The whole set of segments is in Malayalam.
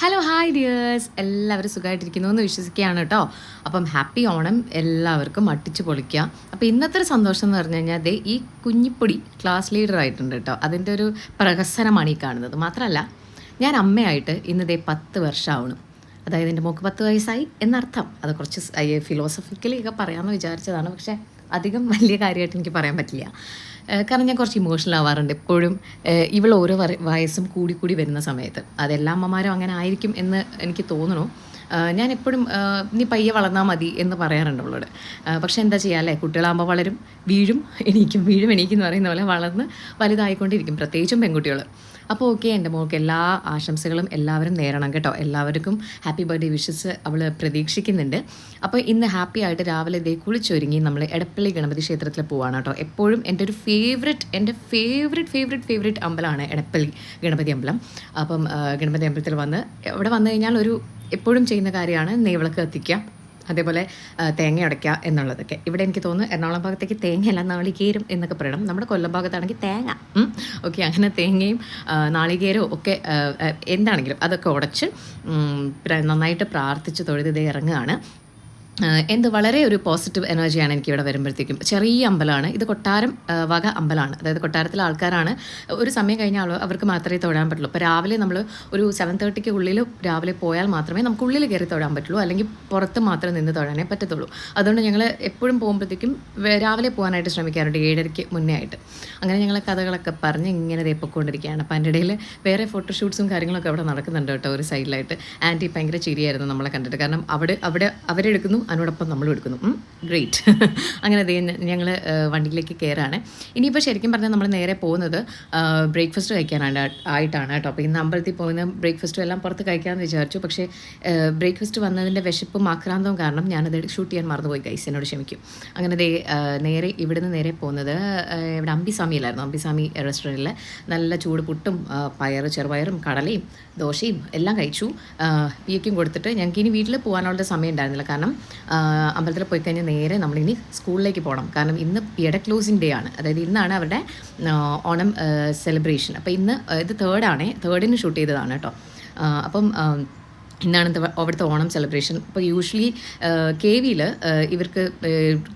ഹലോ ഹായ് ഡിയേഴ്സ് എല്ലാവരും സുഖമായിട്ടിരിക്കുന്നു എന്ന് വിശ്വസിക്കുകയാണ് കേട്ടോ. അപ്പം ഹാപ്പി ഓണം എല്ലാവർക്കും അട്ടിച്ച് പൊളിക്കുക. അപ്പോൾ ഇന്നത്തെ ഒരു സന്തോഷം എന്ന് പറഞ്ഞു കഴിഞ്ഞാൽ അതേ ഈ കുഞ്ഞിപ്പൊടി ക്ലാസ് ലീഡർ ആയിട്ടുണ്ട് കേട്ടോ. അതിന്റെ ഒരു പ്രഹസനമാണ് ഈ കാണുന്നത്. മാത്രമല്ല ഞാൻ അമ്മയായിട്ട് ഇന്നതേ പത്ത് വർഷമാവണം അതായത് എന്റെ മോക്ക് പത്ത് വയസ്സായി എന്നർത്ഥം. അത് കുറച്ച് ഫിലോസഫിക്കലി ഒക്കെ പറയാമെന്ന് വിചാരിച്ചതാണ്. പക്ഷേ അധികം വലിയ കാര്യമായിട്ട് എനിക്ക് പറയാൻ പറ്റില്ല. കാരണം ഞാൻ കുറച്ച് ഇമോഷണൽ ആവാറുണ്ട് എപ്പോഴും. ഇവൾ ഓരോ വയസ്സും കൂടി കൂടി വരുന്ന സമയത്ത്. അതെല്ലാ അമ്മമാരും അങ്ങനെ ആയിരിക്കും എന്ന് എനിക്ക് തോന്നുന്നു. ഞാൻ എപ്പോഴും നീ പയ്യെ വളർന്നാൽ മതി എന്ന് പറയാറുണ്ട് അവളോട്. പക്ഷേ എന്താ ചെയ്യുക അല്ലേ? കുട്ടികളാകുമ്പോൾ വളരും വീഴും എണീക്കും വീഴും എണീക്കും എന്ന് പറയുന്ന പോലെ വളർന്ന് വലുതായിക്കൊണ്ടിരിക്കും പ്രത്യേകിച്ചും പെൺകുട്ടികൾ അപ്പോൾ ഓക്കെ എന്റെ മോൾക്ക് എല്ലാ ആശംസകളും എല്ലാവരും നേരണം കേട്ടോ. എല്ലാവർക്കും ഹാപ്പി ബർത്ത്ഡേ വിഷസ് അവൾ പ്രതീക്ഷിക്കുന്നുണ്ട്. അപ്പോൾ ഇന്ന് ഹാപ്പി ആയിട്ട് രാവിലെ ഇതേ കുളിച്ചൊരുങ്ങി നമ്മൾ എടപ്പള്ളി ഗണപതി ക്ഷേത്രത്തിൽ പോവാണ് കേട്ടോ. എപ്പോഴും എന്റെ ഒരു ഫേവററ്റ് എന്റെ ഫേവററ്റ് ഫേവററ്റ് ഫേവററ്റ് അമ്പലമാണ് എടപ്പള്ളി ഗണപതി അമ്പലം. അപ്പം ഗണപതി അമ്പലത്തിൽ വന്ന് ഇവിടെ വന്നു കഴിഞ്ഞാൽ ഒരു എപ്പോഴും ചെയ്യുന്ന കാര്യമാണ് നെയ്വിളക്ക് കത്തിക്കുക. അതേപോലെ തേങ്ങ അടയ്ക്കുക എന്നുള്ളതൊക്കെ. ഇവിടെ എനിക്ക് തോന്നുന്നു എറണാകുളം ഭാഗത്തേക്ക് തേങ്ങയല്ല നാളികേരും എന്നൊക്കെ പറയണം. നമ്മുടെ കൊല്ലം ഭാഗത്താണെങ്കിൽ തേങ്ങ ഓക്കെ അങ്ങനെ തേങ്ങയും നാളികേരവും ഒക്കെ എന്താണെങ്കിലും അതൊക്കെ ഉടച്ച് നന്നായിട്ട് പ്രാർത്ഥിച്ച് തൊഴുത് ഇത് ഇറങ്ങുകയാണ്. എന്ത് വളരെ ഒരു പോസിറ്റീവ് എനർജിയാണ് എനിക്ക് ഇവിടെ വരുമ്പോഴത്തേക്കും. ചെറിയ അമ്പലമാണ്. ഇത് കൊട്ടാരം വക അമ്പലമാണ്. അതായത് കൊട്ടാരത്തിലെ ആൾക്കാരാണ്. ഒരു സമയം കഴിഞ്ഞാൽ അവർക്ക് മാത്രമേ തൊഴാൻ പറ്റുള്ളൂ. അപ്പോൾ രാവിലെ നമ്മൾ ഒരു സെവൻ തേർട്ടിക്ക് ഉള്ളിൽ രാവിലെ പോയാൽ മാത്രമേ നമുക്ക് ഉള്ളിൽ കയറി തൊഴാൻ പറ്റുള്ളൂ. അല്ലെങ്കിൽ പുറത്ത് മാത്രം നിന്ന് തൊഴാനേ പറ്റത്തുള്ളൂ. അതുകൊണ്ട് ഞങ്ങൾ എപ്പോഴും പോകുമ്പോഴത്തേക്കും രാവിലെ പോകാനായിട്ട് ശ്രമിക്കാറുണ്ട് ഏഴരയ്ക്ക് മുന്നേ ആയിട്ട്. അങ്ങനെ ഞങ്ങൾ കഥകളൊക്കെ പറഞ്ഞ് ഇങ്ങനെ തേപ്പൊക്കൊണ്ടിരിക്കുകയാണ് അപ്പോൾ അതിന്റെ ഇടയിൽ വേറെ ഫോട്ടോഷൂട്ട്സും കാര്യങ്ങളൊക്കെ അവിടെ നടക്കുന്നുണ്ട് കേട്ടോ ഒരു സൈഡിലായിട്ട് ആന്റി ഭയങ്കര ചിരിയായിരുന്നു നമ്മളെ കണ്ടിട്ട്. കാരണം അവിടെ അവിടെ അവരെടുക്കുന്നു അതിനോടൊപ്പം നമ്മൾ എടുക്കുന്നു. ഗ്രേറ്റ് അങ്ങനെ ദേ ഞങ്ങൾ വണ്ടിയിലേക്ക് കയറാണ് ഇനിയിപ്പോൾ ശരിക്കും പറഞ്ഞാൽ നമ്മൾ നേരെ പോകുന്നത് ബ്രേക്ക്ഫാസ്റ്റ് കഴിക്കാനാണ് ആയിട്ടാണ് കേട്ടോ. അപ്പോൾ ഇന്ന് അമ്പലത്തിൽ പോകുന്ന ബ്രേക്ക്ഫാസ്റ്റും എല്ലാം പുറത്ത് കഴിക്കാമെന്ന് വിചാരിച്ചു. പക്ഷേ ബ്രേക്ക്ഫാസ്റ്റ് വന്നതിന്റെ വിശപ്പും ആക്രാന്തവും കാരണം ഞാനത് ഷൂട്ട് ചെയ്യാൻ മറന്നുപോയി ഗൈസ് എന്നോട് ക്ഷമിക്കും. അങ്ങനെ ദേ നേരെ ഇവിടുന്ന് നേരെ പോകുന്നത് ഇവിടെ അമ്പിസ്വാമിയിലായിരുന്നു. അമ്പിസ്വാമി റെസ്റ്റോറന്റിൽ നല്ല ചൂട് പുട്ടും പയർ പയറ് ചെറുപയറും കടലയും ദോശയും എല്ലാം കഴിച്ചു. പിയക്കും കൊടുത്തിട്ട് ഞങ്ങൾക്ക് ഇനി വീട്ടിൽ പോകാനുള്ള സമയം ഉണ്ടായിരുന്നില്ല. കാരണം അമ്പലത്തിൽ പോയി കഴിഞ്ഞാൽ നേരെ നമ്മളിനി സ്കൂളിലേക്ക് പോകണം. കാരണം ഇന്ന് പിയുടെ ക്ലോസിംഗ് ഡേ ആണ്. അതായത് ഇന്നാണ് അവരുടെ ഓണം സെലിബ്രേഷൻ അപ്പോൾ ഇന്ന് ഇത് തേർഡാണേ തേർഡിന് ഷൂട്ട് ചെയ്തതാണ് കേട്ടോ. അപ്പം ഇന്നാണ് അവിടുത്തെ ഓണം സെലിബ്രേഷൻ ഇപ്പോൾ യൂഷ്വലി കെ വിയിൽ ഇവർക്ക്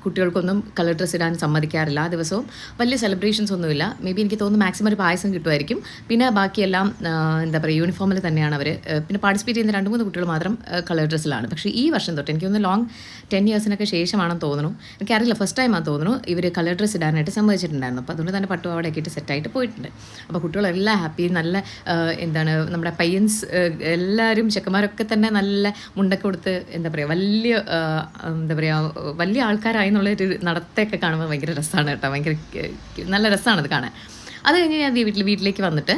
കുട്ടികൾക്കൊന്നും കളർ ഡ്രസ്സ് ഇടാൻ സമ്മതിക്കാറില്ല ആ ദിവസവും. വലിയ സെലിബ്രേഷൻസ് ഒന്നുമില്ല. മേ ബി എനിക്ക് തോന്നുന്നു മാക്സിമം ഒരു പായസം കിട്ടുമായിരിക്കും. പിന്നെ ബാക്കിയെല്ലാം എന്താ പറയുക യൂണിഫോമിൽ തന്നെയാണ് അവർ പിന്നെ പാർട്ടിസിപ്പേറ്റ് ചെയ്യുന്ന രണ്ട് മൂന്ന് കുട്ടികൾ മാത്രം കളർ ഡ്രസ്സിലാണ് പക്ഷേ ഈ വർഷം തൊട്ട് എനിക്ക് തോന്നുന്നു ലോങ് ടെൻ ഇയേഴ്സിനൊക്കെ ശേഷമാണെന്ന് തോന്നുന്നു. എനിക്കറിയില്ല ഫസ്റ്റ് ടൈം ആണെന്ന് തോന്നുന്നു ഇവർ കളർ ഡ്രസ്സ് ഇടാനായിട്ട് സമ്മതിച്ചിട്ടുണ്ടായിരുന്നു. അപ്പോൾ അതുകൊണ്ട് തന്നെ പട്ടുപാവടയൊക്കെ ഇട്ട് സെറ്റായിട്ട് പോയിട്ടുണ്ട്. അപ്പോൾ കുട്ടികളെല്ലാം ഹാപ്പി നല്ല എന്താണ് നമ്മുടെ പയ്യൻസ് എല്ലാവരും ചെക്കന്മാരൊക്കെ തന്നെ നല്ല മുണ്ടൊക്കെ കൊടുത്ത് എന്താ പറയുക വലിയ എന്താ പറയുക വലിയ ആൾക്കാരായി എന്നുള്ളൊരു നടത്തൊക്കെ കാണുമ്പോൾ ഭയങ്കര രസമാണ് കേട്ടോ. ഭയങ്കര നല്ല രസമാണ് അത് കാണാൻ. അത് കഴിഞ്ഞ് ഞാൻ വീട്ടിൽ വീട്ടിലേക്ക് വന്നിട്ട്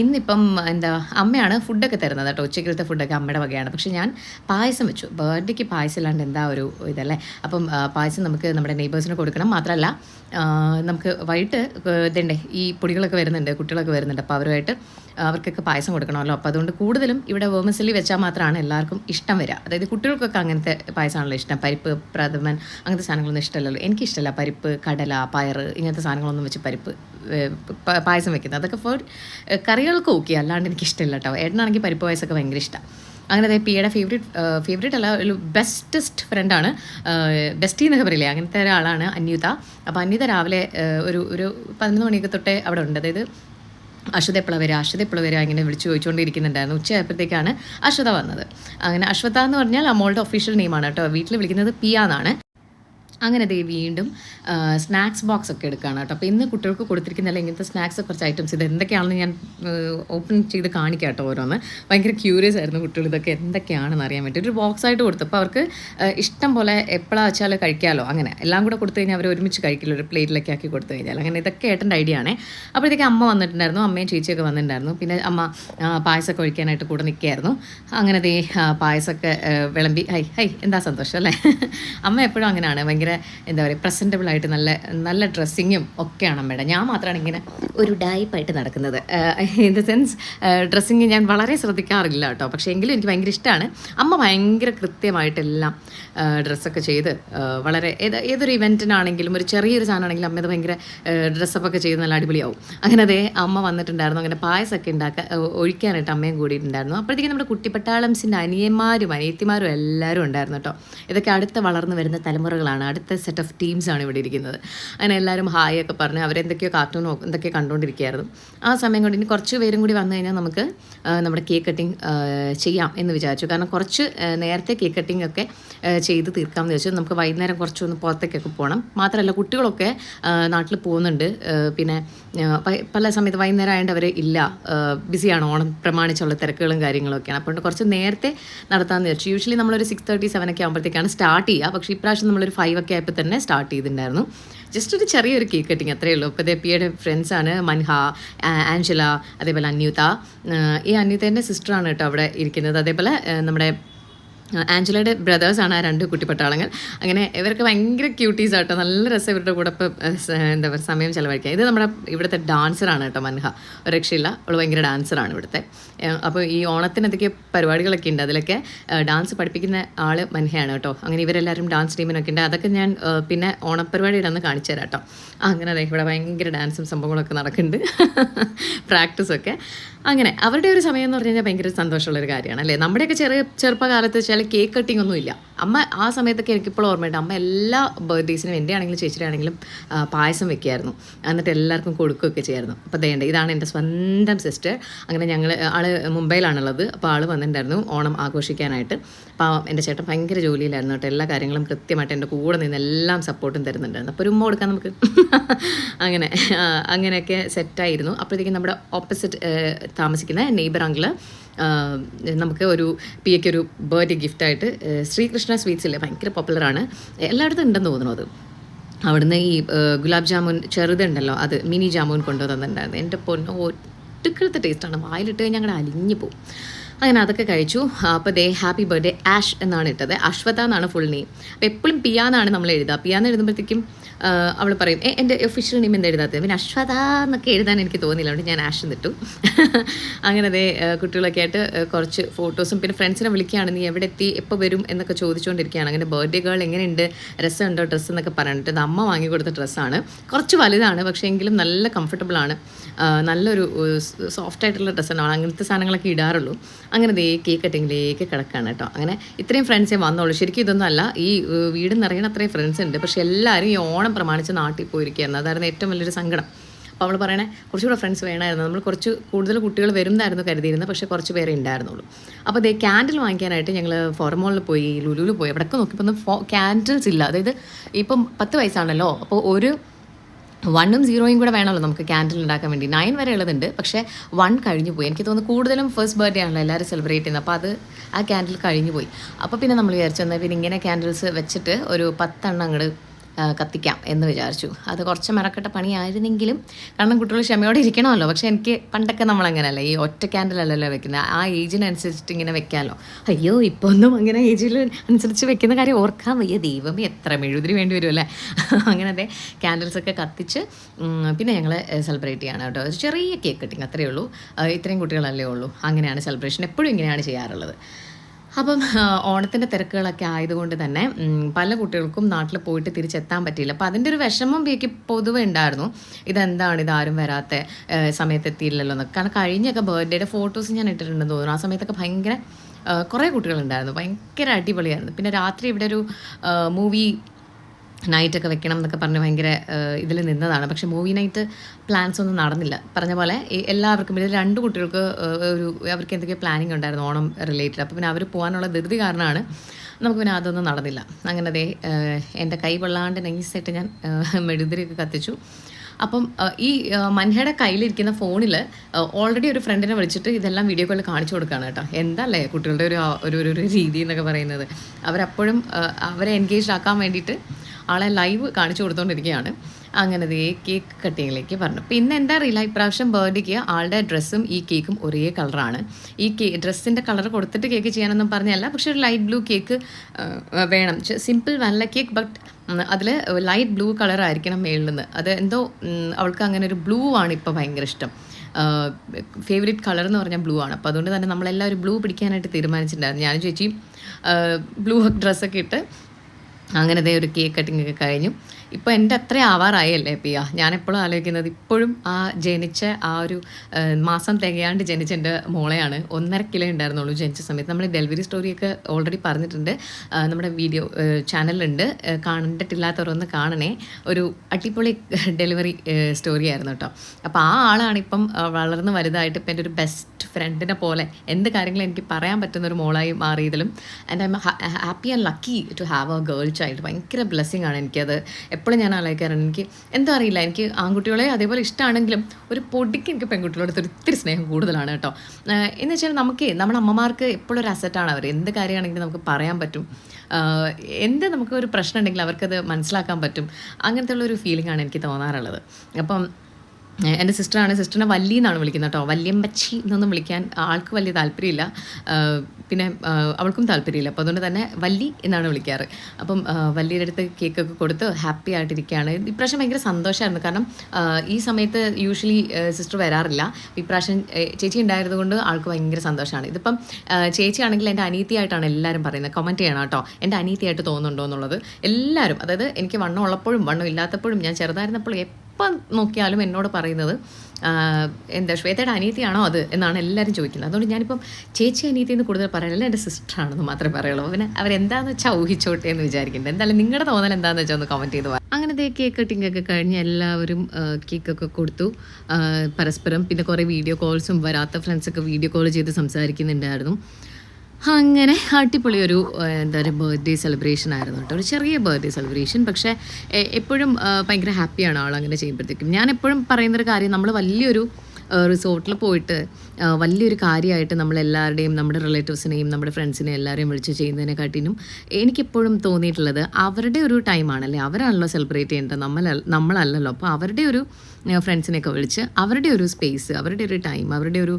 ഇന്നിപ്പം എന്താ അമ്മയാണ് ഫുഡൊക്കെ തരുന്നത് കേട്ടോ. ഉച്ചക്കലത്തെ ഫുഡൊക്കെ അമ്മയുടെ വകയാണ്. പക്ഷേ ഞാൻ പായസം വെച്ചു. ബർത്ത്ഡേക്ക് പായസം ഇല്ലാണ്ട് എന്താ ഒരു ഇതല്ലേ? അപ്പം പായസം നമുക്ക് നമ്മുടെ നെയ്ബേഴ്സിന് കൊടുക്കണം. മാത്രമല്ല നമുക്ക് വൈകിട്ട് ഇതുണ്ട് ഈ പൊടികളൊക്കെ വരുന്നുണ്ട് കുട്ടികളൊക്കെ വരുന്നുണ്ട്. അപ്പോൾ അവരുമായിട്ട് അവർക്കൊക്കെ പായസം കൊടുക്കണമല്ലോ. അപ്പോൾ അതുകൊണ്ട് കൂടുതലും ഇവിടെ വേമസലി വെച്ചാൽ മാത്രമാണ് എല്ലാവർക്കും ഇഷ്ടം വരിക. അതായത് കുട്ടികൾക്കൊക്കെ അങ്ങനത്തെ പായസമാണല്ലോ ഇഷ്ടം. പരിപ്പ് പ്രഥമൻ അങ്ങനത്തെ സാധനങ്ങളൊന്നും ഇഷ്ടമല്ലല്ലോ. എനിക്കിഷ്ടമല്ല പരിപ്പ് കടല പയർ ഇങ്ങനത്തെ സാധനങ്ങളൊന്നും വെച്ച് പരിപ്പ് പായസം വെക്കുന്നത്. അതൊക്കെ ഫോർ കറികൾക്ക് ഓക്കെ അല്ലാണ്ട് എനിക്കിഷ്ടമില്ല കേട്ടോ. ഏട്ടനാണെങ്കിൽ പരിപ്പ് പായസമൊക്കെ ഭയങ്കര ഇഷ്ടം. അങ്ങനെ പിയുടെ ഫേവറേറ്റ് ഫേവറേറ്റ് അല്ല ഒരു ബെസ്റ്റസ്റ്റ് ഫ്രണ്ടാണ് ബെസ്റ്റി എന്നൊക്കെ പറയില്ലേ? അങ്ങനത്തെ ഒരാളാണ് അന്യുത. അപ്പോൾ അന്യുത രാവിലെ ഒരു ഒരു പതിനൊന്ന് മണിയൊക്കെ തൊട്ടേ അവിടെ ഉണ്ട്. അതായത് അശ്വത എപ്പോഴാണ് വരിക? അശ്വത എപ്പോഴാണ് വരിക? ഇങ്ങനെ വിളിച്ചു ചോദിച്ചുകൊണ്ടിരിക്കുന്നുണ്ടായിരുന്നു. ഉച്ചയായപ്പോഴത്തേക്കാണ് അശ്വത വന്നത്. അങ്ങനെ അശ്വത എന്ന് പറഞ്ഞാൽ അമോളുടെ ഒഫീഷ്യൽ നെയിമാണ് കേട്ടോ. വീട്ടിൽ വിളിക്കുന്നത് പിയ എന്നാണ് അങ്ങനെ ദേ വീണ്ടും സ്നാക്സ് ബോക്സ് ഒക്കെ എടുക്കുകയാണ് കേട്ടോ. അപ്പോൾ ഇന്ന് കുട്ടികൾക്ക് കൊടുത്തിരിക്കുന്നതല്ല ഇങ്ങനത്തെ സ്നാക്സ് കുറച്ച് ഐറ്റംസ് ഇത് എന്തൊക്കെയാണെന്ന് ഞാൻ ഓപ്പൺ ചെയ്ത് കാണിക്കാം കേട്ടോ ഓരോന്ന്. ഭയങ്കര ക്യൂരിയസ് ആയിരുന്നു കുട്ടികൾ ഇതൊക്കെ എന്തൊക്കെയാണെന്ന് അറിയാൻ വേണ്ടി. ഒരു ബോക്സ് ആയിട്ട് കൊടുത്തു. കൊടുത്തപ്പോൾ അവർക്ക് ഇഷ്ടം പോലെ എപ്പോഴാ വെച്ചാൽ കഴിക്കാമല്ലോ അങ്ങനെ. എല്ലാം കൂടെ കൊടുത്തു കഴിഞ്ഞാൽ അവർ ഒരുമിച്ച് കഴിക്കില്ല ഒരു പ്ലേറ്റിലൊക്കെ ആക്കി കൊടുത്തു കഴിഞ്ഞാൽ അങ്ങനെ ഇതൊക്കെ ഏട്ടന്റെ ഐഡിയ ആണേ. അപ്പോഴത്തേക്ക് അമ്മ വന്നിട്ടുണ്ടായിരുന്നു അമ്മയും ചേച്ചിയൊക്കെ വന്നിട്ടുണ്ടായിരുന്നു. പിന്നെ അമ്മ പായസമൊക്കെ ഒഴിക്കാനായിട്ട് കൂടെ നിൽക്കുകയായിരുന്നു. അങ്ങനെ ദേ പായസമൊക്കെ വിളമ്പി. ഹൈ ഹൈ എന്താ സന്തോഷം അല്ലേ? അമ്മ എപ്പോഴും അങ്ങനെയാണ്. ഭയങ്കര ഭയങ്കര എന്താ പറയുക പ്രസന്റബിൾ ആയിട്ട് നല്ല നല്ല ഡ്രസ്സിങ്ങും ഒക്കെയാണ് അമ്മയുടെ. ഞാൻ മാത്രമാണ് ഇങ്ങനെ ഒരു ഡൈപ്പായിട്ട് നടക്കുന്നത്. ഇൻ ദ സെൻസ് ഡ്രസ്സിങ് ഞാൻ വളരെ ശ്രദ്ധിക്കാറില്ല കേട്ടോ. പക്ഷേ എങ്കിലും എനിക്ക് ഭയങ്കര ഇഷ്ടമാണ് അമ്മ ഭയങ്കര കൃത്യമായിട്ടെല്ലാം ഡ്രസ്സൊക്കെ ചെയ്ത് വളരെ ഏത് ഏതൊരു ഇവന്റിനാണെങ്കിലും ഒരു ചെറിയൊരു സാധനമാണെങ്കിലും അമ്മ ഇത് ഭയങ്കര ഡ്രസ്സപ്പൊക്കെ ചെയ്ത് നല്ല അടിപൊളിയാവും. അങ്ങനെ അതേ അമ്മ വന്നിട്ടുണ്ടായിരുന്നു. അങ്ങനെ പായസമൊക്കെ ഉണ്ടാക്കാൻ ഒഴിക്കാനായിട്ട് അമ്മയും കൂടിയിട്ടുണ്ടായിരുന്നു അപ്പോഴത്തേക്കും നമ്മുടെ കുട്ടിപ്പട്ടാളംസിന്റെ അനിയന്മാരും അനിയത്തിമാരും എല്ലാവരും ഉണ്ടായിരുന്നു കേട്ടോ. ഇതൊക്കെ അടുത്ത വളർന്നു വരുന്ന തലമുറകളാണ്. അടുത്ത സെറ്റ് ഓഫ് ആണ് ഇവിടെ ഇരിക്കുന്നത്. അങ്ങനെ എല്ലാവരും ഹായ് ഒക്കെ പറഞ്ഞ് അവരെന്തൊക്കെയോ കാർട്ടൂൺ എന്തൊക്കെയോ കണ്ടുകൊണ്ടിരിക്കുകയായിരുന്നു ആ സമയം കൊണ്ട് ഇനി കുറച്ച് പേരും കൂടി വന്നു കഴിഞ്ഞാൽ നമുക്ക് നമ്മുടെ കേക്ക് കട്ടിങ് ചെയ്യാം എന്ന് വിചാരിച്ചു. കാരണം കുറച്ച് നേരത്തെ കേക്ക് കട്ടിംഗ് ഒക്കെ ചെയ്ത് തീർക്കാമെന്ന് വെച്ചാൽ നമുക്ക് വൈകുന്നേരം കുറച്ചൊന്ന് പുറത്തേക്കൊക്കെ പോകണം മാത്രമല്ല കുട്ടികളൊക്കെ നാട്ടിൽ പോകുന്നുണ്ട്. പിന്നെ പല സമയത്ത് വൈകുന്നേരം ആയതുകൊണ്ട് അവർ ഇല്ല. ബിസിയാണ് ഓണം പ്രമാണിച്ചുള്ള തിരക്കുകളും കാര്യങ്ങളൊക്കെയാണ്. അപ്പോൾ കുറച്ച് നേരത്തെ നടത്താമെന്ന് വിചാരിച്ചു. യൂഷ്വലി നമ്മളൊരു സിക്സ് തേർട്ടി സെവൻ ഒക്കെ ആകുമ്പോഴത്തേക്കാണ് സ്റ്റാർട്ട് ചെയ്യുക. പക്ഷേ ഇപ്രാവശ്യം നമ്മളൊരു ഫൈവ് ഒക്കെ ആയപ്പോൾ തന്നെ സ്റ്റാർട്ട് ചെയ്തിട്ടുണ്ടായിരുന്നു. ജസ്റ്റ് ഒരു ചെറിയൊരു കേക്ക് കട്ടിങ് അത്രയേ ഉള്ളൂ. ഇപ്പോൾ പിയുടെ ഫ്രണ്ട്സാണ് മൻഹ ആഞ്ചല അതേപോലെ അന്യുത. ഈ അന്യുതേന്റെ സിസ്റ്ററാണ് കേട്ടോ അവിടെ ഇരിക്കുന്നത്. അതേപോലെ നമ്മുടെ ആഞ്ചലയുടെ ബ്രദേഴ്സാണ് ആ രണ്ട് കുട്ടിപ്പട്ടാളങ്ങൾ അങ്ങനെ ഇവർക്ക് ഭയങ്കര ക്യൂട്ടീസ് ആട്ടോ. നല്ല രസം ഇവരുടെ കൂടെ ഇപ്പം എന്താ പറയുക സമയം ചിലവഴിക്കുക. ഇത് നമ്മുടെ ഇവിടുത്തെ ഡാൻസറാണ് കേട്ടോ മൻഹ. ഒരു രക്ഷയില്ല. അവൾ ഭയങ്കര ഡാൻസറാണ് ഇവിടുത്തെ. അപ്പോൾ ഈ ഓണത്തിന് എന്തൊക്കെ പരിപാടികളൊക്കെ ഉണ്ട്. അതിലൊക്കെ ഡാൻസ് പഠിപ്പിക്കുന്ന ആൾ മൻഹയാണ് കേട്ടോ. അങ്ങനെ ഇവരെല്ലാവരും ഡാൻസ് ടീമിനൊക്കെ ഉണ്ട്. അതൊക്കെ ഞാൻ പിന്നെ ഓണപ്പരിപാടിയുടെ അന്ന് കാണിച്ചു തരാം കേട്ടോ. അങ്ങനെ അതെ ഇവിടെ ഭയങ്കര ഡാൻസും സംഭവങ്ങളൊക്കെ നടക്കുന്നുണ്ട്. പ്രാക്ടീസൊക്കെ അങ്ങനെ അവരുടെ ഒരു സമയം എന്ന് പറഞ്ഞു കഴിഞ്ഞാൽ ഭയങ്കര സന്തോഷമുള്ള ഒരു കാര്യമാണ് അല്ലേ? നമ്മുടെയൊക്കെ ചെറിയ ചെറുപ്പകാലത്ത് വെച്ചാൽ കേക്ക് കട്ടിംഗ് ഒന്നും ഇല്ല അമ്മ ആ സമയത്തൊക്കെ എനിക്കിപ്പോൾ ഓർമ്മയുണ്ട്. അമ്മ എല്ലാ ബർത്ത്ഡേസിനും എന്റെ ആണെങ്കിലും ചേച്ചിയുടെ ആണെങ്കിലും പായസം വെക്കുമായിരുന്നു എന്നിട്ട് എല്ലാവർക്കും കൊടുക്കുകയൊക്കെ ചെയ്യായിരുന്നു. അപ്പോൾ ദേണ്ട ഇതാണ് എന്റെ സ്വന്തം സിസ്റ്റർ അങ്ങനെ ഞങ്ങൾ ആൾ മുംബൈയിലാണുള്ളത്. അപ്പോൾ ആൾ വന്നിട്ടുണ്ടായിരുന്നു ഓണം ആഘോഷിക്കാനായിട്ട്. അപ്പോൾ എന്റെ ചേട്ടൻ ഭയങ്കര ജോലിയിലായിരുന്നു കേട്ടോ. എല്ലാ കാര്യങ്ങളും കൃത്യമായിട്ട് എന്റെ കൂടെ നിന്ന് എല്ലാം സപ്പോർട്ടും തരുന്നുണ്ടായിരുന്നു. അപ്പോൾ ഉമ്മ കൊടുക്കാൻ നമുക്ക്. അങ്ങനെ അങ്ങനെയൊക്കെ സെറ്റായിരുന്നു അപ്പോഴത്തേക്കും നമ്മുടെ ഓപ്പോസിറ്റ് താമസിക്കുന്ന നെയ്ബർ അങ്കിൾ നമുക്ക് ഒരു പി എക്ക് ഒരു ബർത്ത്ഡേ ഗിഫ്റ്റായിട്ട് ശ്രീകൃഷ്ണ സ്വീറ്റ്സില്ലേ ഭയങ്കര പോപ്പുലറാണ് എല്ലായിടത്തും ഉണ്ടെന്ന് തോന്നുന്നു അത്. അവിടുന്ന് ഈ ഗുലാബ് ജാമുൻ ചെറുതുണ്ടല്ലോ അത് മിനി ജാമുൻ കൊണ്ടുവന്നിട്ടുണ്ടായിരുന്നു. എന്റെ പൊന്നോ ഒട്ടുക്കിഴത്തെ ടേസ്റ്റാണ് വായിലിട്ട് ഞങ്ങൾ അലിഞ്ഞു പോകും അങ്ങനെ അതൊക്കെ കഴിച്ചു. അപ്പോൾ ദേ ഹാപ്പി ബർത്ത്ഡേ ആഷ് എന്നാണ് ഇട്ടത്. അശ്വത എന്നാണ് ഫുൾ നെയിം അപ്പോൾ എപ്പോഴും പിയാന്നാണ് നമ്മൾ എഴുതുക. പിയാന്ന് എഴുതുമ്പോഴത്തേക്കും അവൾ പറയും "ഏ, എന്റെ ഒഫീഷ്യൽ നെയിം എന്താ എഴുതാത്തത്? പിന്നെ അശ്വത എന്നൊക്കെ എഴുതാൻ എനിക്ക് തോന്നിയില്ല. അതുകൊണ്ട് ഞാൻ ആഷ് എന്നിട്ടു. അങ്ങനെ അതേ കുട്ടികളൊക്കെ ആയിട്ട് കുറച്ച് ഫോട്ടോസും പിന്നെ ഫ്രണ്ട്സിനെ വിളിക്കുകയാണ് നീ എവിടെ എത്തി? എപ്പോൾ വരും? എന്നൊക്കെ ചോദിച്ചുകൊണ്ടിരിക്കുകയാണ്. അങ്ങനെ ബർത്ത്ഡേ ഗേൾ എങ്ങനെയുണ്ട്? രസമുണ്ടോ? ഡ്രസ്സ് എന്നൊക്കെ പറഞ്ഞിട്ട്. അമ്മ വാങ്ങി കൊടുത്ത ഡ്രസ്സാണ് കുറച്ച് വലുതാണ് പക്ഷേ എങ്കിലും നല്ല കംഫർട്ടബിളാണ് നല്ലൊരു സോഫ്റ്റ് ആയിട്ടുള്ള ഡ്രസ്സാണ് അങ്ങനത്തെ സാധനങ്ങളൊക്കെ ഇടാറുള്ളൂ. അങ്ങനെ ദേ കേക്ക് കട്ടിങ്ങിലേക്ക് കിടക്കുകയാണ് കേട്ടോ. അങ്ങനെ ഇത്രയും ഫ്രണ്ട്സേ വന്നോളൂ. ശരിക്കും ഇതൊന്നും അല്ല ഈ വീട് നിറയുന്ന അത്രയും ഫ്രണ്ട്സ് ഉണ്ട്. പക്ഷെ എല്ലാവരും ഈ ഓണം പ്രമാണിച്ച് നാട്ടിൽ പോയിരിക്കുകയായിരുന്നു അതായിരുന്നു ഏറ്റവും വലിയൊരു സങ്കടം. അപ്പോൾ അവൾ പറയണേ കുറച്ചുകൂടെ ഫ്രണ്ട്സ് വേണമായിരുന്നു നമ്മൾ കുറച്ച് കൂടുതൽ കുട്ടികൾ വരുന്നതായിരുന്നു കരുതിയിരുന്നത് പക്ഷേ കുറച്ച് പേരെ ഉണ്ടായിരുന്നുള്ളൂ അപ്പോൾ അതേ ക്യാൻഡിൽ വാങ്ങിക്കാനായിട്ട് ഞങ്ങൾ ഫോർമോളിൽ പോയി ലുലുവിൽ പോയി. അവിടെയൊക്കെ നോക്കിയപ്പോൾ ഒന്നും ഫോ ക്യാൻഡിൽസ് ഇല്ല. അതായത് ഇപ്പം പത്ത് വയസ്സാണല്ലോ. അപ്പോൾ ഒരു വണ്ണും സീറോയും കൂടെ വേണമല്ലോ നമുക്ക് ക്യാൻഡിൽ ഉണ്ടാക്കാൻ വേണ്ടി. നയൻ വരെ ഉള്ളതുണ്ട്. പക്ഷേ വൺ കഴിഞ്ഞു പോയി. എനിക്ക് തോന്നുന്നു കൂടുതലും ഫസ്റ്റ് ബർത്ത്ഡേ ആണല്ലോ എല്ലാവരും സെലിബ്രേറ്റ് ചെയ്യുന്നത്. അപ്പോൾ അത് ആ ക്യാൻഡിൽ കഴിഞ്ഞു പോയി. അപ്പോൾ പിന്നെ നമ്മൾ വിചാരിച്ചു എന്നാൽ പിന്നെ ഇങ്ങനെ ക്യാൻഡിൽസ് വെച്ചിട്ട് ഒരു പത്തെണ്ണം അങ്ങോട്ട് കത്തിക്കാം എന്ന് വിചാരിച്ചു. അത് കുറച്ച് മെനക്കെട്ട പണിയായിരുന്നെങ്കിലും കാരണം കുട്ടികൾ ക്ഷമയോടെ ഇരിക്കണമല്ലോ. പക്ഷേ എനിക്ക് പണ്ടൊക്കെ നമ്മൾ അങ്ങനെയല്ല ഈ ഒറ്റ ക്യാൻഡിലല്ലല്ലോ വെക്കുന്നത് ആ ഏജിനനുസരിച്ചിട്ട് ഇങ്ങനെ വെക്കാമല്ലോ അയ്യോ ഇപ്പോൾ ഒന്നും അങ്ങനെ ഏജിൽ അനുസരിച്ച് വെക്കുന്ന കാര്യം ഓർക്കാൻ വയ്യ. ദൈവമേ എത്ര മെഴുതിരി വേണ്ടി വരും അല്ലേ? അങ്ങനെ അതെ ക്യാൻഡിൽസൊക്കെ കത്തിച്ച് പിന്നെ ഞങ്ങൾ സെലിബ്രേറ്റ് ചെയ്യണം കേട്ടോ. ഒരു ചെറിയ കേക്ക് കട്ടിങ് അത്രയേ ഉള്ളൂ. ഇത്രയും കുട്ടികളല്ലേ ഉള്ളൂ. അങ്ങനെയാണ് സെലിബ്രേഷൻ എപ്പോഴും ഇങ്ങനെയാണ് ചെയ്യാറുള്ളത്. അപ്പം ഓണത്തിന്റെ തിരക്കുകളൊക്കെ ആയതുകൊണ്ട് തന്നെ പല കുട്ടികൾക്കും നാട്ടിൽ പോയിട്ട് തിരിച്ചെത്താൻ പറ്റിയില്ല. അപ്പം അതിന്റെ ഒരു വിഷമം ബിക്ക് പൊതുവെ ഉണ്ടായിരുന്നു. ഇതെന്താണ്? ഇതാരും വരാത്ത സമയത്ത് എത്തിയില്ലല്ലോ എന്നൊക്കെ. കാരണം കഴിഞ്ഞൊക്കെ ബർത്ത്ഡേയുടെ ഫോട്ടോസ് ഞാൻ ഇട്ടിട്ടുണ്ടെന്ന് തോന്നുന്നു. ആ സമയത്തൊക്കെ ഭയങ്കര കുറേ കുട്ടികളുണ്ടായിരുന്നു. ഭയങ്കര അടിപൊളിയായിരുന്നു. പിന്നെ രാത്രി ഇവിടെ ഒരു മൂവി നൈറ്റൊക്കെ വെക്കണം എന്നൊക്കെ പറഞ്ഞ് ഭയങ്കര ഇതിൽ നിന്നതാണ്. പക്ഷേ മൂവി നൈറ്റ് പ്ലാൻസ് ഒന്നും നടന്നില്ല. പറഞ്ഞ പോലെ എല്ലാവർക്കും ഇതിൽ രണ്ട് കുട്ടികൾക്ക് ഒരു അവർക്ക് എന്തൊക്കെയോ പ്ലാനിങ് ഉണ്ടായിരുന്നു ഓണം റിലേറ്റഡ്. അപ്പോൾ പിന്നെ അവർ പോകാനുള്ള ധൃതി കാരണമാണ് നമുക്ക് പിന്നെ അതൊന്നും നടന്നില്ല. അങ്ങനെ അതേ എന്റെ കൈ വെള്ളാണ്ട് നൈസായിട്ട് ഞാൻ മെഴുതിരിയൊക്കെ കത്തിച്ചു. അപ്പം ഈ മനഹയുടെ കയ്യിലിരിക്കുന്ന ഫോണിൽ ഓൾറെഡി ഒരു ഫ്രണ്ടിനെ വിളിച്ചിട്ട് ഇതെല്ലാം വീഡിയോ കോളിൽ കാണിച്ചു കൊടുക്കുകയാണ് കേട്ടോ. എന്തല്ലേ കുട്ടികളുടെ ഒരു ഒരു ഒരു രീതി എന്നൊക്കെ പറയുന്നത്. അവരപ്പോഴും അവരെ എൻഗേജ് ആക്കാൻ വേണ്ടിയിട്ട് ആളെ ലൈവ് കാണിച്ചു കൊടുത്തുകൊണ്ടിരിക്കുകയാണ് അങ്ങനെ ദേ കേക്ക് കട്ടിങ്ങിലേക്ക് പറഞ്ഞു. പിന്നെ എന്താ അറിയില്ല ഇപ്രാവശ്യം ബർത്ത്ഡേക്ക് ആളുടെ ഡ്രസ്സും ഈ കേക്കും ഒരേ കളറാണ് ഈ കേ ഡ്രസ്സിന്റെ കളർ കൊടുത്തിട്ട് കേക്ക് ചെയ്യാനൊന്നും പറഞ്ഞല്ല പക്ഷേ ഒരു ലൈറ്റ് ബ്ലൂ കേക്ക് വേണം. സിമ്പിൾ വല്ല കേക്ക് ബട്ട് അതിൽ ലൈറ്റ് ബ്ലൂ കളർ ആയിരിക്കണം മേളിൽ നിന്ന് അത് എന്തോ അവൾക്ക് അങ്ങനെ ഒരു ബ്ലൂ ആണ് ഇപ്പോൾ ഭയങ്കര ഇഷ്ടം. ഫേവറേറ്റ് കളർ എന്ന് പറഞ്ഞാൽ ബ്ലൂ ആണ്. അപ്പോൾ അതുകൊണ്ട് തന്നെ നമ്മളെല്ലാവരും ബ്ലൂ പിടിക്കാനായിട്ട് തീരുമാനിച്ചിട്ടുണ്ടായിരുന്നു. ഞാനും ചേച്ചി ബ്ലൂ ഡ്രസ്സൊക്കെ ഇട്ട് അങ്ങനെ ദേ ഒരു കേക്ക് കട്ടിംഗ് ഒക്കെ കഴിഞ്ഞു. ഇപ്പോൾ എന്റെ അത്ര ആവാറായല്ലേ പിയ? ഞാനെപ്പോഴും ആലോചിക്കുന്നത് ഇപ്പോഴും ആ ജനിച്ച ആ ഒരു മാസം തികയാണ്ട് ജനിച്ച എന്റെ മോളെയാണ്. ഒന്നര കിലോ ഉണ്ടായിരുന്നുള്ളൂ ജനിച്ച സമയത്ത്. നമ്മൾ ഡെലിവറി സ്റ്റോറിയൊക്കെ ഓൾറെഡി പറഞ്ഞിട്ടുണ്ട്. നമ്മുടെ വീഡിയോ ചാനലുണ്ട് കണ്ടിട്ടില്ലാത്തവരൊന്ന് കാണണേ. ഒരു അടിപൊളി ഡെലിവറി സ്റ്റോറി ആയിരുന്നു കേട്ടോ. അപ്പോൾ ആ ആളാണ് ഇപ്പം വളർന്ന് വലുതായിട്ട് ഇപ്പം എന്റെ ഒരു ബെസ്റ്റ് ഫ്രണ്ടിനെ പോലെ എന്ത് കാര്യങ്ങളും എനിക്ക് പറയാൻ പറ്റുന്ന ഒരു മോളായി മാറിയതിലും and I am happy and lucky to have a girl child. ഭയങ്കര ബ്ലെസ്സിങ് ആണ് എനിക്കത്. എപ്പോഴും ഞാൻ ആലോചിക്കാറുണ്ട്. എനിക്ക് എന്താ അറിയില്ല. എനിക്ക് ആൺകുട്ടികളെ അതേപോലെ ഇഷ്ടമാണെങ്കിലും ഒരു പൊടിക്ക് എനിക്ക് പെൺകുട്ടികളോട് ഒത്തിരി സ്നേഹം കൂടുതലാണ് കേട്ടോ. എന്ന് വെച്ചാൽ നമുക്ക് നമ്മുടെ അമ്മമാർക്ക് എപ്പോഴും ഒരു അസറ്റാണ് അവർ. എന്ത് കാര്യമാണെങ്കിലും നമുക്ക് പറയാൻ പറ്റും. എന്ത് നമുക്ക് ഒരു പ്രശ്നം ഉണ്ടെങ്കിൽ അവർക്കത് മനസ്സിലാക്കാൻ പറ്റും. അങ്ങനത്തെ ഉള്ളൊരു ഫീലിംഗ് ആണ് എനിക്ക് തോന്നാറുള്ളത്. അപ്പം എന്റെ സിസ്റ്ററാണ് സിസ്റ്ററിനെ വല്ലി എന്നാണ് വിളിക്കുന്നത് കേട്ടോ. വല്യമ്പച്ചി എന്നൊന്നും വിളിക്കാൻ ആൾക്ക് വലിയ താല്പര്യമില്ല. പിന്നെ അവൾക്കും താല്പര്യമില്ല. അപ്പോൾ അതുകൊണ്ട് തന്നെ വല്ലി എന്നാണ് വിളിക്കാറ്. അപ്പം വല്ലിയുടെ അടുത്ത് കേക്കൊക്കെ കൊടുത്ത് ഹാപ്പി ആയിട്ടിരിക്കുകയാണ്. ഇപ്രാവശ്യം ഭയങ്കര സന്തോഷമായിരുന്നു കാരണം ഈ സമയത്ത് യൂഷ്വലി സിസ്റ്റർ വരാറില്ല. ഇപ്രാവശ്യം ചേച്ചി ഉണ്ടായതുകൊണ്ട് ആൾക്ക് ഭയങ്കര സന്തോഷമാണ്. ഇതിപ്പം ചേച്ചിയാണെങ്കിൽ എന്റെ അനീതിയായിട്ടാണ് എല്ലാവരും പറയുന്നത്. കമന്റ് ചെയ്യണം കേട്ടോ. എന്റെ അനീതിയായിട്ട് തോന്നുന്നുണ്ടോ എന്നുള്ളത്. എല്ലാവരും അതായത് എനിക്ക് വണ്ണം ഉള്ളപ്പോഴും വണ്ണം ഇല്ലാത്തപ്പോഴും ഞാൻ ചെറുതായിരുന്നപ്പോഴും എപ്പം നോക്കിയാലും എന്നോട് പറയുന്നത് എന്താ ശ്വേതയുടെ അനീതിയാണോ അത് എന്നാണ് എല്ലാവരും ചോദിക്കുന്നത്. അതുകൊണ്ട് ഞാനിപ്പം ചേച്ചി അനീതി എന്ന് കൂടുതൽ പറയാനല്ല എന്റെ സിസ്റ്ററാണെന്ന് മാത്രമേ പറയുള്ളൂ. പിന്നെ അവരെന്താണെന്ന് വെച്ചാൽ ഊഹിച്ചോട്ടെ എന്ന് വിചാരിക്കുന്നുണ്ട്. എന്തായാലും നിങ്ങളുടെ തോന്നൽ എന്താണെന്ന് വെച്ചാൽ ഒന്ന് കമന്റ് ചെയ്ത് പറയാം അങ്ങനെ ദേ കേക്ക് കട്ടിങ്ങൊക്കെ കഴിഞ്ഞ് എല്ലാവരും കേക്കൊക്കെ കൊടുത്തു. പരസ്പരം. പിന്നെ കുറേ വീഡിയോ കോൾസും വരാത്ത ഫ്രണ്ട്സൊക്കെ വീഡിയോ കോൾ ചെയ്ത് സംസാരിക്കുന്നുണ്ടായിരുന്നു. അങ്ങനെ അടിപൊളി ഒരു എന്താ പറയുക ബർത്ത്ഡേ സെലിബ്രേഷൻ ആയിരുന്നു കേട്ടോ. ഒരു ചെറിയ ബർത്ത്ഡേ സെലിബ്രേഷൻ പക്ഷേ എപ്പോഴും ഭയങ്കര ഹാപ്പിയാണ് ആൾ അങ്ങനെ ചെയ്യുമ്പോഴത്തേക്കും. ഞാൻ എപ്പോഴും പറയുന്നൊരു കാര്യം നമ്മൾ വലിയൊരു റിസോർട്ടിൽ പോയിട്ട് വലിയൊരു കാര്യമായിട്ട് നമ്മളെല്ലാവരുടെയും നമ്മുടെ റിലേറ്റീവ്സിനെയും നമ്മുടെ ഫ്രണ്ട്സിനെയും എല്ലാവരെയും വിളിച്ച് ചെയ്യുന്നതിനെക്കാട്ടിനും എനിക്കെപ്പോഴും തോന്നിയിട്ടുള്ളത് അവരുടെ ഒരു ടൈമാണല്ലേ അവരാണല്ലോ സെലിബ്രേറ്റ് ചെയ്യേണ്ടത്. നമ്മൾ നമ്മളല്ലല്ലോ. അപ്പോൾ അവരുടെ ഒരു ഫ്രണ്ട്സിനെയൊക്കെ വിളിച്ച് അവരുടെ ഒരു സ്പേസ് അവരുടെ ഒരു ടൈം അവരുടെ ഒരു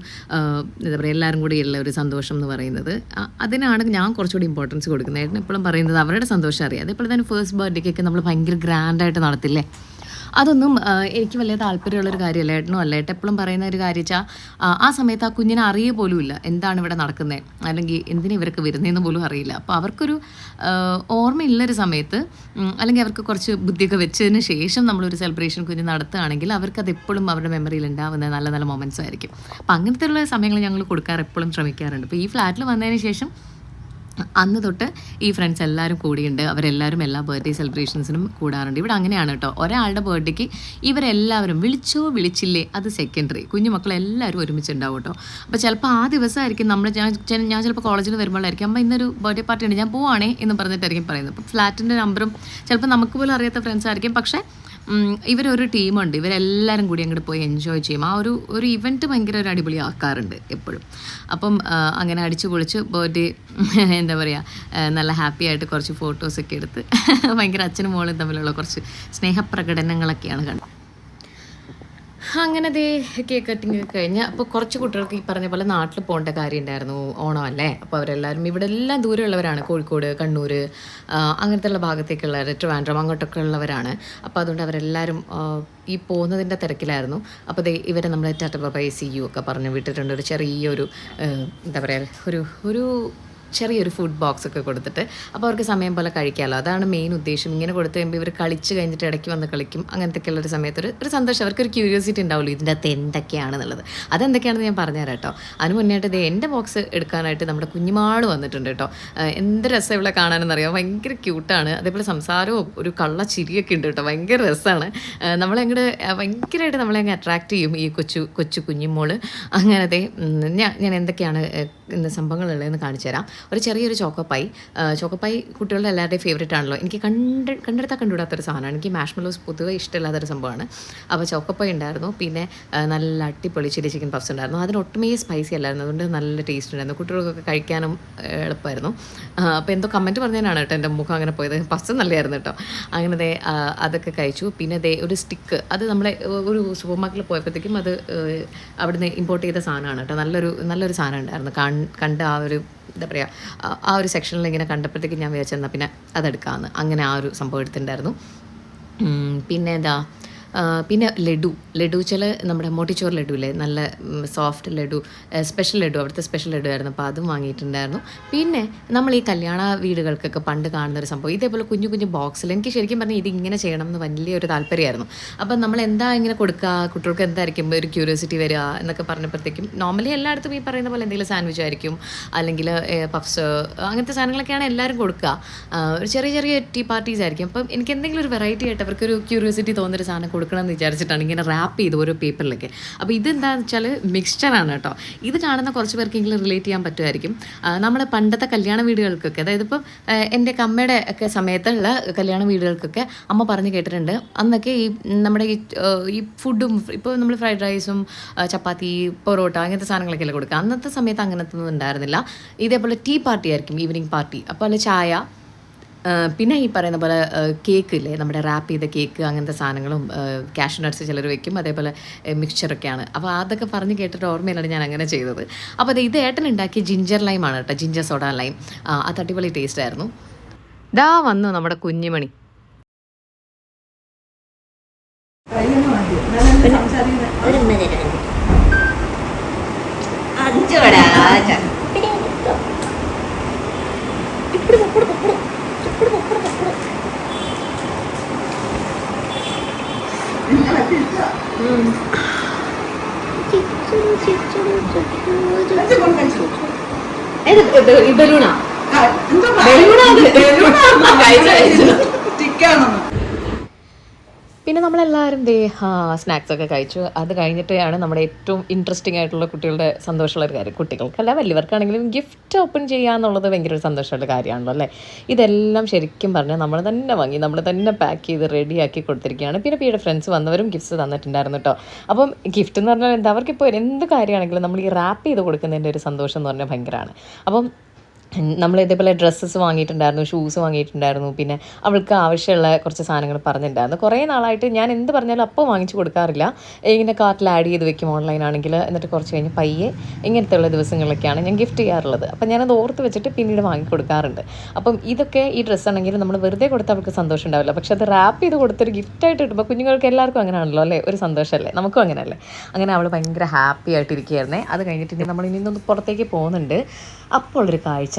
എന്താ പറയുക എല്ലാവരും കൂടി ഉള്ള ഒരു സന്തോഷം എന്ന് പറയുന്നത് അതിനാണ് ഞാൻ കുറച്ചുകൂടി ഇമ്പോർട്ടൻസ് കൊടുക്കുന്നത്. ഏട്ടൻ എപ്പോഴും പറയുന്നത് അവരുടെ സന്തോഷം അറിയാം. അതേപോലെ തന്നെ ഫസ്റ്റ് ബർത്ത്ഡേക്കൊക്കെ നമ്മൾ ഭയങ്കര ഗ്രാൻഡായിട്ട് നടത്തില്ലേ? അതൊന്നും എനിക്ക് വലിയ താല്പര്യമുള്ളൊരു കാര്യമല്ല. ഏട്ടനും അല്ല. ഏട്ടൻ എപ്പോഴും പറയുന്ന ഒരു കാര്യം വെച്ചാൽ ആ സമയത്ത് ആ കുഞ്ഞിനെ അറിയ പോലുമില്ല. എന്താണ് ഇവിടെ നടക്കുന്നത് അല്ലെങ്കിൽ എന്തിനാ ഇവർക്ക് വരുന്നതെന്ന് പോലും അറിയില്ല. അപ്പോൾ അവർക്കൊരു ഓർമ്മയുള്ളൊരു സമയത്ത് അല്ലെങ്കിൽ അവർക്ക് കുറച്ച് ബുദ്ധിയൊക്കെ വെച്ചതിന് ശേഷം നമ്മളൊരു സെലിബ്രേഷൻ കുഞ്ഞ് നടത്തുകയാണെങ്കിൽ അവർക്കത് എപ്പോഴും അവരുടെ മെമ്മറിയിൽ ഉണ്ടാവുന്ന നല്ല നല്ല മൊമെന്റ്സ് ആയിരിക്കും. അപ്പോൾ അങ്ങനത്തെ ഉള്ള സമയങ്ങൾ ഞങ്ങൾ കൊടുക്കാറ് എപ്പോഴും ശ്രമിക്കാറുണ്ട്. അപ്പോൾ ഈ ഫ്ലാറ്റിൽ വന്നതിന് ശേഷം അന്ന് തൊട്ട് ഈ ഫ്രണ്ട്സ് എല്ലാവരും കൂടിയുണ്ട്. അവരെല്ലാവരും എല്ലാ ബർത്ത്ഡേ സെലിബ്രേഷൻസിനും കൂടാറുണ്ട്. ഇവിടെ അങ്ങനെയാണ് കേട്ടോ ഒരാളുടെ ബർത്ത്ഡേക്ക് ഇവരെല്ലാവരും വിളിച്ചോ വിളിച്ചില്ലേ അത് സെക്കൻഡറി കുഞ്ഞു മക്കളെല്ലാവരും ഒരുമിച്ചുണ്ടാവും കേട്ടോ അപ്പോൾ ചിലപ്പോൾ ആ ദിവസമായിരിക്കും നമ്മൾ ഞാൻ ഞാൻ ചിലപ്പോൾ കോളേജിൽ വരുമ്പോഴായിരിക്കും അമ്മ ഇന്നൊരു ബർത്ത്ഡേ പാർട്ടി ഉണ്ട്. ഞാൻ പോവാണേ എന്ന് പറഞ്ഞിട്ടായിരിക്കും പറയുന്നത്. അപ്പോൾ ഫ്ലാറ്റിന്റെ നമ്പറും ചിലപ്പോൾ നമുക്ക് പോലും അറിയാത്ത ഫ്രണ്ട്സ് ആയിരിക്കും. പക്ഷേ ഇവരൊരു ടീമുണ്ട്. ഇവരെല്ലാവരും കൂടി അങ്ങോട്ട് പോയി എൻജോയ് ചെയ്യും. ആ ഒരു ഒരു ഇവന്റ് ഭയങ്കര ഒരു അടിപൊളി ആക്കാറുണ്ട് എപ്പോഴും. അപ്പം അങ്ങനെ അടിച്ചു പൊളിച്ച് ബർത്ത്ഡേ എന്താ പറയുക നല്ല ഹാപ്പി ആയിട്ട് കുറച്ച് ഫോട്ടോസൊക്കെ എടുത്ത് ഭയങ്കര അച്ഛനും മോളും തമ്മിലുള്ള കുറച്ച് സ്നേഹപ്രകടനങ്ങളൊക്കെയാണ് കണ്ടത്. അങ്ങനെ ദേ കേക്ക് കട്ടിങ് ഒക്കെ കഴിഞ്ഞ് അപ്പോൾ കുറച്ച് കുട്ടികൾക്ക് ഈ പറഞ്ഞ പോലെ നാട്ടിൽ പോകേണ്ട കാര്യം ഉണ്ടായിരുന്നു. ഓണം അല്ലേ? അപ്പോൾ അവരെല്ലാവരും ഇവിടെ എല്ലാം ദൂരെയുള്ളവരാണ്. കോഴിക്കോട് കണ്ണൂർ അങ്ങനത്തെ ഉള്ള ഭാഗത്തേക്കുള്ള ട്രിവാൻഡ്രം അങ്ങോട്ടൊക്കെ ഉള്ളവരാണ്. അപ്പോൾ അതുകൊണ്ട് അവരെല്ലാവരും ഈ പോകുന്നതിന്റെ തിരക്കിലായിരുന്നു. അപ്പോൾ ദേ ഇവരെ നമ്മളെ ടാറ്റ സി യു ഒക്കെ പറഞ്ഞ് വിട്ടിട്ടുണ്ട്. ഒരു ചെറിയൊരു എന്താ പറയുക ഒരു ഒരു ചെറിയൊരു ഫുഡ് ബോക്സ് ഒക്കെ കൊടുത്തിട്ട് അപ്പോൾ അവർക്ക് സമയം പോലെ കഴിക്കാമല്ലോ അതാണ് മെയിൻ ഉദ്ദേശം. ഇങ്ങനെ കൊടുത്തു കഴിയുമ്പോൾ ഇവർ കളിച്ച് കഴിഞ്ഞിട്ട് ഇടയ്ക്ക് വന്ന് കളിക്കും. അങ്ങനത്തെയൊക്കെയുള്ള ഒരു സമയത്ത് ഒരു ഒരു സന്തോഷം. അവർക്കൊരു ക്യൂരിയോസിറ്റി ഉണ്ടാവുള്ളൂ ഇതിന്റെ അകത്ത് എന്തൊക്കെയാണെന്നുള്ളത്. അതെന്തൊക്കെയാണെന്ന് ഞാൻ പറഞ്ഞുതരാം കേട്ടോ. അതിന് മുന്നേട്ട് ഇത് എന്റെ ബോക്സ് എടുക്കാനായിട്ട് നമ്മുടെ കുഞ്ഞുമാൾ വന്നിട്ടുണ്ട് കേട്ടോ. എന്ത് രസം ഇവിടെ കാണാനെന്നറിയാം ഭയങ്കര ക്യൂട്ടാണ് അതേപോലെ സംസാരവും ഒരു കള്ള ചിരിയൊക്കെ ഉണ്ട് കേട്ടോ. ഭയങ്കര രസമാണ് നമ്മളെങ്ങോട്ട് ഭയങ്കരമായിട്ട് നമ്മളെ അങ്ങ് അട്രാക്റ്റ് ചെയ്യും ഈ കൊച്ചു കൊച്ചു കുഞ്ഞുമോൾ. അങ്ങനത്തെ ഞാൻ ഞാൻ എന്തൊക്കെയാണ് സംഭവങ്ങളുള്ളതെന്ന് കാണിച്ചു തരാം. ഒരു ചെറിയൊരു ചോക്കോപ്പായി ചോക്കോപ്പായി കുട്ടികളുടെ എല്ലാവരുടെയും ഫേവറേറ്റ് ആണല്ലോ. എനിക്ക് കണ്ട് കണ്ടെടുത്താൽ കണ്ടുവിടാത്തൊരു സാധനമാണ്. എനിക്ക് മാഷ്മലോസ് പൊതുവെ ഇഷ്ടമില്ലാത്തൊരു സംഭവമാണ്. അപ്പോൾ ചോക്കോപ്പായി ഉണ്ടായിരുന്നു. പിന്നെ നല്ല അടിപൊളി ചില്ലി ചിക്കൻ പഫ്സ് ഉണ്ടായിരുന്നു. അതിന് ഒട്ടുമേ സ്പൈസി അല്ലായിരുന്നു. അതുകൊണ്ട് നല്ല ടേസ്റ്റ് ഉണ്ടായിരുന്നു. കുട്ടികൾക്കൊക്കെ കഴിക്കാനും എളുപ്പമായിരുന്നു. അപ്പോൾ എന്തോ കമന്റ് പറഞ്ഞതിനാണ് കേട്ടോ എന്റെ മുഖം അങ്ങനെ പോയത്. പഫ്സ് നല്ലതായിരുന്നു കേട്ടോ. അങ്ങനെ ദേ അതൊക്കെ കഴിച്ചു. പിന്നെ ദേ ഒരു സ്റ്റിക്ക് അത് നമ്മളെ ഒരു സൂപ്പർ മാർക്കറ്റിൽ പോയപ്പോഴത്തേക്കും അത് അവിടുന്ന് ഇമ്പോർട്ട് ചെയ്ത സാധനമാണ് കേട്ടോ. നല്ലൊരു നല്ലൊരു സാധനം ഉണ്ടായിരുന്നു. കൺ- കണ്ട ആ ഒരു എന്താ പറയുക ആ- ഒരു സെക്ഷനിൽ ഇങ്ങനെ കണ്ടപ്പോഴത്തേക്ക് ഞാൻ വിചാരിച്ചെന്നാൽ പിന്നെ അതെടുക്കാമെന്ന് അങ്ങനെ ആ ഒരു സംഭവം എടുത്തിട്ടുണ്ടായിരുന്നു. പിന്നെ എന്താ പിന്നെ ലഡു. ലഡു ചില നമ്മുടെ മോട്ടിച്ചോർ ലഡു ഇല്ലേ നല്ല സോഫ്റ്റ് ലഡു സ്പെഷ്യൽ ലഡു അവിടുത്തെ സ്പെഷ്യൽ ലഡു ആയിരുന്നു. അപ്പോൾ അതും വാങ്ങിയിട്ടുണ്ടായിരുന്നു. പിന്നെ നമ്മൾ ഈ കല്യാണ വീടുകൾക്കൊക്കെ പണ്ട് കാണുന്ന ഒരു സംഭവം. ഇതേപോലെ കുഞ്ഞു കുഞ്ഞു ബോക്സിൽ എനിക്ക് ശരിക്കും പറഞ്ഞാൽ ഇത് ഇങ്ങനെ ചെയ്യണം എന്ന് വലിയൊരു താല്പര്യമായിരുന്നു. അപ്പം നമ്മൾ എന്താ ഇങ്ങനെ കൊടുക്കുക കുട്ടികൾക്ക് എന്തായിരിക്കും? ഒരു ക്യൂരിയോസിറ്റി വരിക എന്നൊക്കെ പറഞ്ഞപ്പോഴത്തേക്കും നോർമലി എല്ലായിടത്തും ഈ പറയുന്ന പോലെ എന്തെങ്കിലും സാൻഡ്വിച്ച് ആയിരിക്കും. അല്ലെങ്കിൽ പഫ്സ് അങ്ങനത്തെ സാധനങ്ങളൊക്കെയാണ് എല്ലാവരും കൊടുക്കുക ഒരു ചെറിയ ചെറിയ ടീ പാർട്ടീസ് ആയിരിക്കും. അപ്പം എനിക്ക് എന്തെങ്കിലും ഒരു വെറൈറ്റി ആയിട്ട് അവർക്കൊരു ക്യൂരിയോസിറ്റി തോന്നുന്നൊരു സാധനം കൊടുക്കണം എന്ന് വിചാരിച്ചിട്ടാണ് ഇങ്ങനെ റാപ്പ് ചെയ്ത് ഓരോ പേപ്പറിലൊക്കെ അപ്പോൾ ഇതെന്താണെന്ന് വെച്ചാൽ മിക്സ്ചറാണ് കേട്ടോ. ഇത് കാണുന്ന കുറച്ച് പേർക്കെങ്കിലും റിലേറ്റ് ചെയ്യാൻ പറ്റുമായിരിക്കും. നമ്മൾ പണ്ടത്തെ കല്യാണ വീടുകൾക്കൊക്കെ അതായത് ഇപ്പം എന്റെ അമ്മയുടെ ഒക്കെ സമയത്തുള്ള കല്യാണ വീടുകൾക്കൊക്കെ അമ്മ പറഞ്ഞു കേട്ടിട്ടുണ്ട്. അന്നൊക്കെ ഈ നമ്മുടെ ഈ ഫുഡും ഇപ്പോൾ നമ്മൾ ഫ്രൈഡ് റൈസും ചപ്പാത്തി പൊറോട്ട അങ്ങനത്തെ സാധനങ്ങളൊക്കെ അല്ലേ കൊടുക്കുക? അന്നത്തെ സമയത്ത് അങ്ങനത്തെ ഒന്നും ഉണ്ടായിരുന്നില്ല. ഇതേപോലെ ടീ പാർട്ടി ആയിരിക്കും ഈവനിങ് പാർട്ടി അപ്പോൾ ചായ ആ, പിന്നെ ഈ പറയുന്ന പോലെ കേക്ക് ഇല്ലേ നമ്മുടെ റാപ്പ് ചെയ്ത കേക്ക് അങ്ങനത്തെ സാധനങ്ങളും ക്യാഷ് നട്ട്സ് ചിലർ വെക്കും. അതേപോലെ മിക്സ്ചറൊക്കെയാണ് അപ്പോൾ അതൊക്കെ പറഞ്ഞ് കേട്ടിട്ട് ഓർമ്മയിലാണ് ഞാൻ അങ്ങനെ ചെയ്തത്. അപ്പോൾ അത് ഇത് ഏട്ടൻ ഉണ്ടാക്കിയ ജിഞ്ചർ ലൈമാണ് കേട്ടോ ജിഞ്ചർ സോഡ ലൈം അത് അടിപൊളി ടേസ്റ്റ് ആയിരുന്നു. ദാ വന്നു നമ്മുടെ കുഞ്ഞുമണി. ബലൂണാ പിന്നെ നമ്മളെല്ലാവരും ദേ സ്നാക്സ് ഒക്കെ കഴിച്ചു. അത് കഴിഞ്ഞിട്ടാണ് നമ്മുടെ ഏറ്റവും ഇൻട്രസ്റ്റിംഗ് ആയിട്ടുള്ള കുട്ടികളുടെ സന്തോഷമുള്ള ഒരു കാര്യം. കുട്ടികൾക്കല്ല വലിയവർക്കാണെങ്കിലും ഗിഫ്റ്റ് ഓപ്പൺ ചെയ്യുക എന്നുള്ളത് ഭയങ്കര ഒരു സന്തോഷമുള്ള കാര്യമാണല്ലോ അല്ലേ? ഇതെല്ലാം ശരിക്കും പറഞ്ഞാൽ നമ്മൾ തന്നെ വാങ്ങി നമ്മൾ തന്നെ പാക്ക് ചെയ്ത് റെഡിയാക്കി കൊടുത്തിരിക്കുകയാണ്. പിന്നെ പിയുടെ ഫ്രണ്ട്സ് വന്നവരും ഗിഫ്റ്റ്സ് തന്നിട്ടുണ്ടായിരുന്നു കേട്ടോ. അപ്പം ഗിഫ്റ്റ് എന്ന് പറഞ്ഞാൽ എന്താ? അവർക്കിപ്പോൾ എന്ത് കാര്യമാണെങ്കിലും നമ്മൾ ഈ റാപ്പ് ചെയ്ത് കൊടുക്കുന്നതിന്റെ ഒരു സന്തോഷം എന്ന് പറഞ്ഞാൽ ഭയങ്കരമാണ്. അപ്പം നമ്മൾ ഇതേപോലെ ഡ്രസ്സസ് വാങ്ങിയിട്ടുണ്ടായിരുന്നു ഷൂസ് വാങ്ങിയിട്ടുണ്ടായിരുന്നു. പിന്നെ അവൾക്ക് ആവശ്യമുള്ള കുറച്ച് സാധനങ്ങൾ പറഞ്ഞിട്ടുണ്ടായിരുന്നു. കുറേ നാളായിട്ട് ഞാൻ എന്ത് പറഞ്ഞാലും അപ്പോൾ വാങ്ങിച്ചു കൊടുക്കാറില്ല. ഇങ്ങനെ കാർട്ടിൽ ആഡ് ചെയ്ത് വെക്കും ഓൺലൈൻ ആണെങ്കിൽ. എന്നിട്ട് കുറച്ച് കഴിഞ്ഞ് പയ്യെ ഇങ്ങനത്തെ ഉള്ള ദിവസങ്ങളിലൊക്കെയാണ് ഞാൻ ഗിഫ്റ്റ് ചെയ്യാറുള്ളത്. അപ്പം ഞാനത് ഓർത്ത് വെച്ചിട്ട് പിന്നീട് വാങ്ങി കൊടുക്കാറുണ്ട്. അപ്പം ഇതൊക്കെ ഈ ഡ്രസ്സ് ആണെങ്കിൽ നമ്മൾ വെറുതെ കൊടുത്താൽ അവൾക്ക് സന്തോഷം ഉണ്ടാവില്ല. പക്ഷെ അത് റാപ്പ് ചെയ്ത് കൊടുത്തൊരു ഗിഫ്റ്റായിട്ട് കിട്ടുമ്പോൾ കുഞ്ഞുങ്ങൾക്ക് എല്ലാവർക്കും അങ്ങനെയാണല്ലോ അല്ലേ? ഒരു സന്തോഷമല്ലേ? നമുക്കും അങ്ങനെയല്ലേ? അങ്ങനെ അവൾ ഭയങ്കര ഹാപ്പി ആയിട്ടിരിക്കുകയായിരുന്നേ. അത് കഴിഞ്ഞിട്ട് നമ്മൾ ഇനി ഒന്ന് പുറത്തേക്ക് പോകുന്നുണ്ട്. അപ്പോൾ ഒരു കാഴ്ച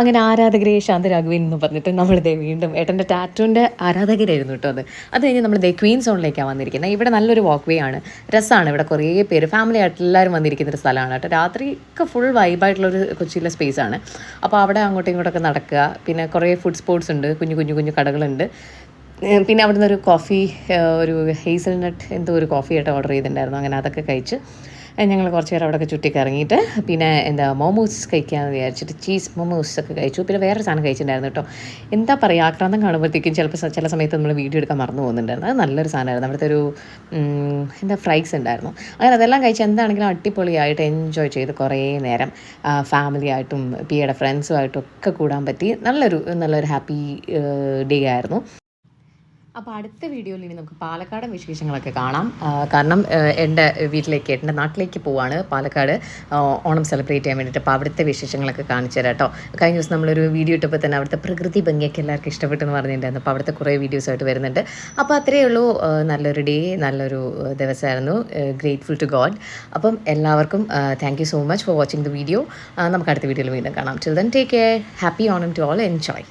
അങ്ങനെ ആരാധകരെ ശാന്ത രാഘവൻ എന്ന് പറഞ്ഞിട്ട് നമ്മളിതേ വീണ്ടും ഏട്ടന്റെ ടാറ്റുവിന്റെ ആരാധകരായിരുന്നു കേട്ടോ അത്. അത് കഴിഞ്ഞ് ദേ ക്വീൻ സോണിലേക്കാണ് വന്നിരിക്കുന്നത്. ഇവിടെ നല്ലൊരു വാക്ക് വേ ആണ്. രസമാണ് ഇവിടെ കുറേ പേര്. ഫാമിലി ആയിട്ട് എല്ലാവരും വന്നിരിക്കുന്ന ഒരു സ്ഥലമാണ് കേട്ടോ. രാത്രി ഒക്കെ ഫുൾ വൈബായിട്ടുള്ളൊരു കൊച്ചിയിലെ സ്പേസ് ആണ്. അപ്പോൾ അവിടെ അങ്ങോട്ടും ഇങ്ങോട്ടൊക്കെ നടക്കുക. പിന്നെ കുറേ ഫുഡ് സ്പോർട്സ് ഉണ്ട്. കുഞ്ഞു കുഞ്ഞു കുഞ്ഞു കടകളുണ്ട്. പിന്നെ അവിടുന്ന് ഒരു കോഫി ഒരു ഹേസൽനട്ട് എന്തോ ഒരു കോഫി ആയിട്ട് ഓർഡർ ചെയ്തിട്ടുണ്ടായിരുന്നു. അങ്ങനെ അതൊക്കെ കഴിച്ച് ഞങ്ങൾ കുറച്ച് നേരം അവിടെയൊക്കെ ചുറ്റിക്കറങ്ങിയിട്ട് പിന്നെ എന്താ മോമോസ് കഴിക്കാമെന്ന് വിചാരിച്ചിട്ട് ചീസ് മോമോസ് ഒക്കെ കഴിച്ചു. പിന്നെ വേറെ സാധനം കഴിച്ചിട്ടുണ്ടായിരുന്നു കേട്ടോ. എന്താ പറയുക ആക്രാന്തം കാണുമ്പോഴത്തേക്കും ചിലപ്പോൾ ചില സമയത്ത് നമ്മൾ വീഡിയോ എടുക്കാൻ മറന്നു പോകുന്നുണ്ടായിരുന്നു. അത് നല്ലൊരു സാധനമായിരുന്നു. അവിടുത്തെ ഒരു എന്താ ഫ്രൈസ് ഉണ്ടായിരുന്നു. അങ്ങനെ അതെല്ലാം കഴിച്ച് എന്താണെങ്കിലും അടിപൊളിയായിട്ട് എൻജോയ് ചെയ്ത് കുറേ നേരം ഫാമിലിയായിട്ടും പിയുടെ ഫ്രണ്ട്സുമായിട്ടും ഒക്കെ കൂടാൻ പറ്റി. നല്ലൊരു നല്ലൊരു ഹാപ്പി ഡേ ആയിരുന്നു. അപ്പോൾ അടുത്ത വീഡിയോയിൽ ഇനി നമുക്ക് പാലക്കാടൻ വിശേഷങ്ങളൊക്കെ കാണാം. കാരണം എന്റെ വീട്ടിലേക്ക് എന്റെ നാട്ടിലേക്ക് പോവാണ് പാലക്കാട്. ഓണം സെലിബ്രേറ്റ് ചെയ്യാൻ വേണ്ടിയിട്ട് അപ്പോൾ അവിടുത്തെ വിശേഷങ്ങളൊക്കെ കാണിച്ചു തരാം കേട്ടോ. കഴിഞ്ഞ ദിവസം നമ്മളൊരു വീഡിയോ ഇട്ടപ്പോൾ തന്നെ അവിടുത്തെ പ്രകൃതി ഭംഗിയൊക്കെ എല്ലാവർക്കും ഇഷ്ടപ്പെട്ടെന്ന് പറഞ്ഞിട്ടുണ്ടായിരുന്നു. അപ്പോൾ അവിടുത്തെ കുറേ വീഡിയോസായിട്ട് വരുന്നുണ്ട്. അപ്പോൾ അത്രയേ ഉള്ളൂ. നല്ലൊരു ഡേ നല്ലൊരു ദിവസമായിരുന്നു. ഗ്രേറ്റ്ഫുൾ ടു ഗോഡ് അപ്പം എല്ലാവർക്കും thank you so much for watching the video നമുക്ക് അടുത്ത വീഡിയോയിൽ വീണ്ടും കാണാം. Chill then take care happy Onam to all enjoy